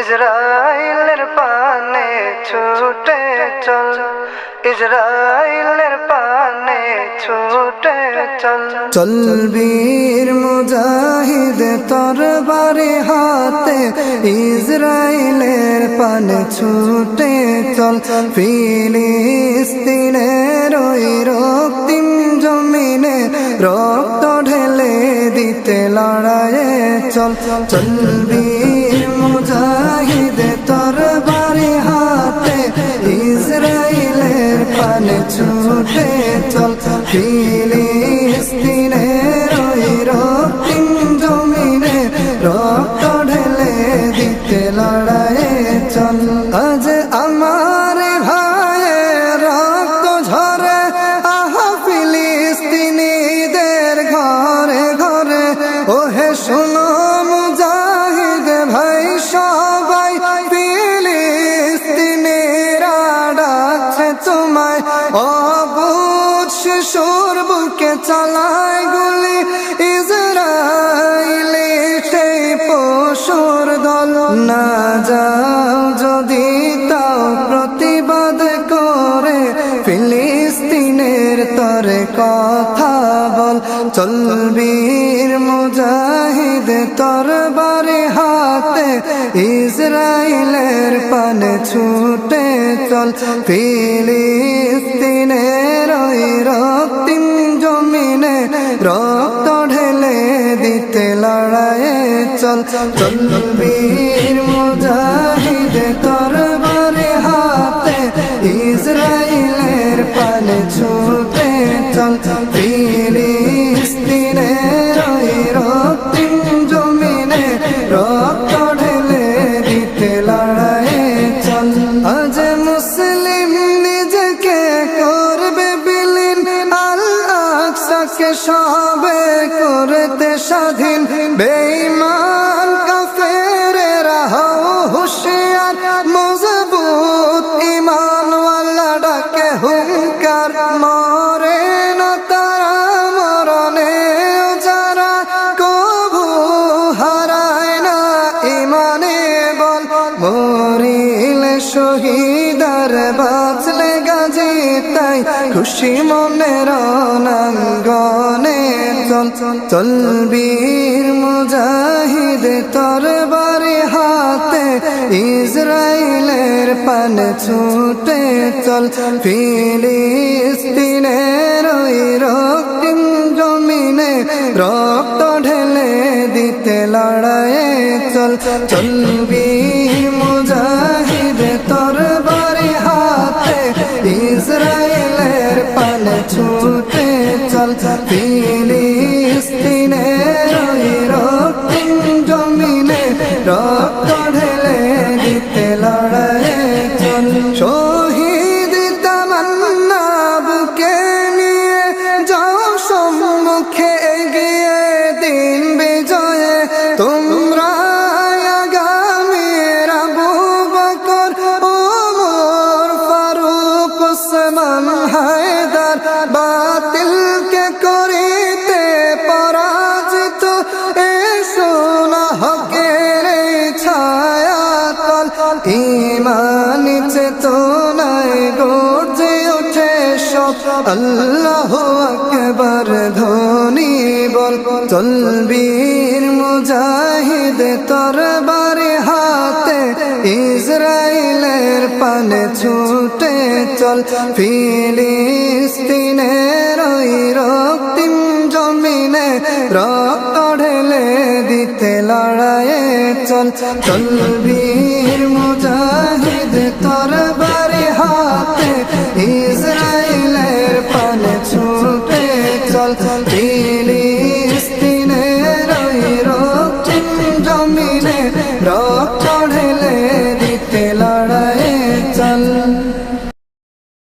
ইসরায়েলের পানে ছুটে চল ইসরায়েলের পানে ছুটে চল। চলবীর মুজাহিদ, তোর বারে হাতে ইসরায়েলের পানে ছুটে চল। ফিলিস্তিনের ওই রক্তিম জমিনে রক্ত ঢেলে দিতে লড়াইয়ে চল। চলবীর মুজাহিদ পানে ছুটে চল ফিলিস্তিনের ওই রক্তিম জমিনে রক্ত শিশুর বুকে চালায় গুলি ইসরায়েলি সেই পশুর দল। না যাও যদি তাও প্রতিবাদ করে, ফিলিস্তিনের তরে কথা বল। চলবীর মুজাহিদ তোর বারে হাতে ইসরায়েলের পানে ছুটে চল। ফিলিস্তিনের চলবীর মুজাহিদ তোর বারে হাতে ইসরায়েলের পানে ছুটে চল। আজ মুসলিম নিজেকে করবে সবে করতে স্বাধীন। বেঈমান তাই খুশি মনের অনাঙ্গনে চল চল চল বীর মুজাহিদ তোর বারে হাতে ইসরায়েলের পান ছুটে চল, ফিলিস্তিনের ওই রক্তিম জমিনে রক্ত ঢেলে দিতে লড়াইয়ে চল চল শহীদ তামান্না বুকে নিয়ে যাও সম্মুখে এগিয়ে দিন বিজয়ে। তোমরা আগামী আবু বকর, ওমর ফারুক, ওসমান হায়দার বাতিলকে আল্লাহ আকবার ধ্বনি বল চলবীর মুজাহিদ তোর বারে হাতে ইসরায়েলের পানে ছুটে চল, ফিলিস্তিনের ওই রক্তিম জমিনে রক্ত ঢেলে দিতে লড়াইয়ে চল চলবীর মুজাহিদ তোর